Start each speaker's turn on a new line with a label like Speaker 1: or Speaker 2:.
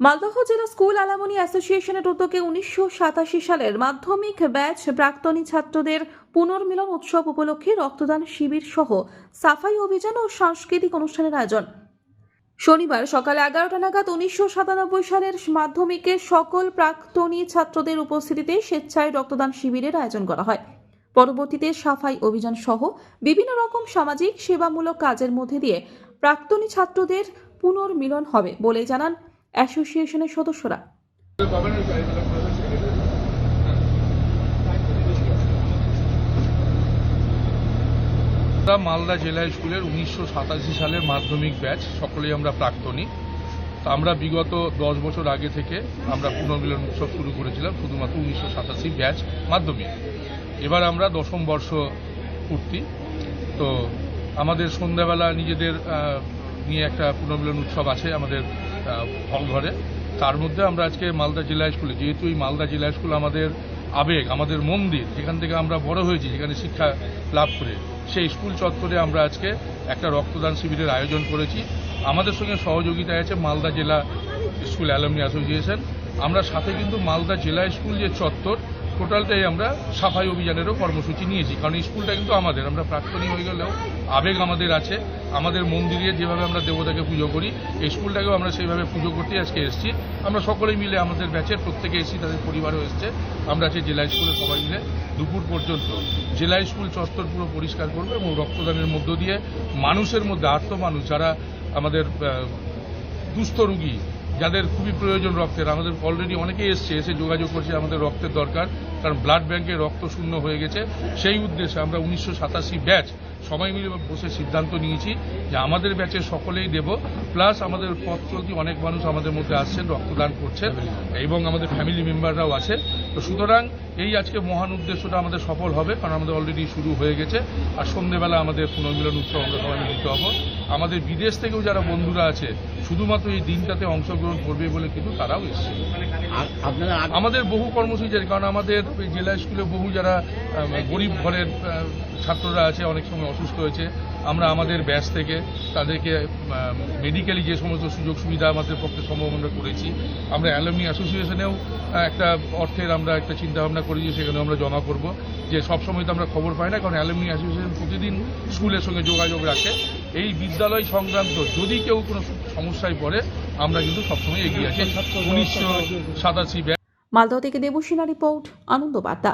Speaker 1: মালদহ জেলা স্কুল আলামনি অ্যাসোসিয়েশনের উদ্যোগে উনিশশো সাতাশি সালের মাধ্যমিক ব্যাচ প্রাক্তনী ছাত্রদের পুনর্মিলন উৎসব উপলক্ষে রক্তদান শিবির সহ সাফাই অভিযান ও সাংস্কৃতিক অনুষ্ঠানের আয়োজন। শনিবার সকাল এগারোটা নাগাদ উনিশশো সাতানব্বই সালের মাধ্যমিকের সকল প্রাক্তনী ছাত্রদের উপস্থিতিতে স্বেচ্ছায় রক্তদান শিবিরের আয়োজন করা হয়। পরবর্তীতে সাফাই অভিযান সহ বিভিন্ন রকম সামাজিক সেবামূলক কাজের মধ্যে দিয়ে প্রাক্তনী ছাত্রদের পুনর্মিলন হবে বলে জানান অ্যাসোসিয়েশনের সদস্যরা।
Speaker 2: মালদা জেলা স্কুলের উনিশশো সাতাশি সালের মাধ্যমিক ব্যাচ, সকলেই আমরা প্রাক্তনী। তো আমরা বিগত দশ বছর আগে থেকে আমরা পুনর্মিলন উৎসব শুরু করেছিলাম, শুধুমাত্র উনিশশো সাতাশি ব্যাচ মাধ্যমিক। এবার আমরা দশম বর্ষ পূর্তি। তো আমাদের সন্ধ্যাবেলা নিজেদের নিয়ে একটা পুনর্মিলন উৎসব আছে আমাদের হল ঘরে তার মধ্যে আমরা আজকে মালদা জেলা স্কুলে, যেহেতু এই মালদা জেলা স্কুল আমাদের আবেগ, আমাদের মন্দির, যেখান থেকে আমরা বড় হয়েছি, যেখানে শিক্ষা লাভ করে, সেই স্কুল চত্বরে আমরা আজকে একটা রক্তদান শিবিরের আয়োজন করেছি। আমাদের সঙ্গে সহযোগিতায় আছে মালদা জেলা স্কুল অ্যালামনি অ্যাসোসিয়েশন। আমরা সাথে কিন্তু মালদা জেলা স্কুল যে চত্বর, টোটালটাই আমরা সাফাই অভিযানেরও কর্মসূচি নিয়েছি। কারণ স্কুলটা কিন্তু আমাদের, আমরা প্রাক্তনী হয়ে গেলেও আবেগ আমাদের আছে। আমাদের মন্দিরে যেভাবে আমরা দেবতাকে পুজো করি, এই স্কুলটাকেও আমরা সেইভাবে পুজো করতে আজকে এসেছি। আমরা সকলেই মিলে আমাদের ব্যাচের প্রত্যেকে এসেছি, তাদের পরিবারও এসছে। আমরা আছি জেলা স্কুলে সবাই মিলে দুপুর পর্যন্ত জেলা স্কুল চত্বর পুরো পরিষ্কার করব এবং রক্তদানের মধ্য দিয়ে মানুষের মধ্যে আর্ত মানুষ যারা আমাদের দুস্থ রুগী যাদের খুবই প্রয়োজন রক্তের। আমাদের অলরেডি অনেকেই এসছে, এসে যোগাযোগ করছে আমাদের রক্তের দরকার, কারণ ব্লাড ব্যাংকে রক্ত শূন্য হয়ে গেছে। সেই উদ্দেশ্যে আমরা উনিশশো সাতাশি ব্যাচ, সবাই মিলে বসে সিদ্ধান্ত নিয়েছি যে আমাদের ব্যাচে সকলেই দেব প্লাস আমাদের পথ চলতি অনেক মানুষ আমাদের মধ্যে আসছেন, রক্তদান করছেন, এবং আমাদের ফ্যামিলি মেম্বাররাও আছে তো সুতরাং এই আজকে মহান উদ্দেশ্যটা আমাদের সফল হবে কারণ আমাদের অলরেডি শুরু হয়ে গেছে। আর সন্ধ্যেবেলা আমাদের পুনর্মিলন উৎসব আমরা সবাই মিলিত হব আমাদের বিদেশ থেকেও যারা বন্ধুরা আছে শুধুমাত্র এই দিনটাতে অংশগ্রহণ করবে বলে কিন্তু তারাও এসছে। আমাদের বহু কর্মসূচি আছে কারণ আমাদের ওই জেলা স্কুলে বহু যারা গরিব ঘরের ছাত্ররা আছে অনেক সময় অসুস্থ হয়েছে। আমরা আমাদের ব্যাচ থেকে তাদেরকে মেডিকেলি যে সমস্ত সুযোগ সুবিধা আমাদের পক্ষে সম্ভব আমরা করেছি। আমরা অ্যালামনি অ্যাসোসিয়েশনেও একটা অর্থের আমরা একটা চিন্তা ভাবনা করি যে সেখানে আমরা জমা করব যে সবসময় তো আমরা খবর পাই না কারণ অ্যালুমিনি অ্যাসোসিয়েশন প্রতিদিন স্কুলের সঙ্গে যোগাযোগ রাখে। এই বিদ্যালয় সংক্রান্ত যদি কেউ কোনো সমস্যায় পড়ে আমরা কিন্তু সবসময় এগিয়ে আছি উনিশশো সাতাশি
Speaker 1: মালদহ থেকে দেবসিনা রিপোর্ট আনন্দ বার্তা।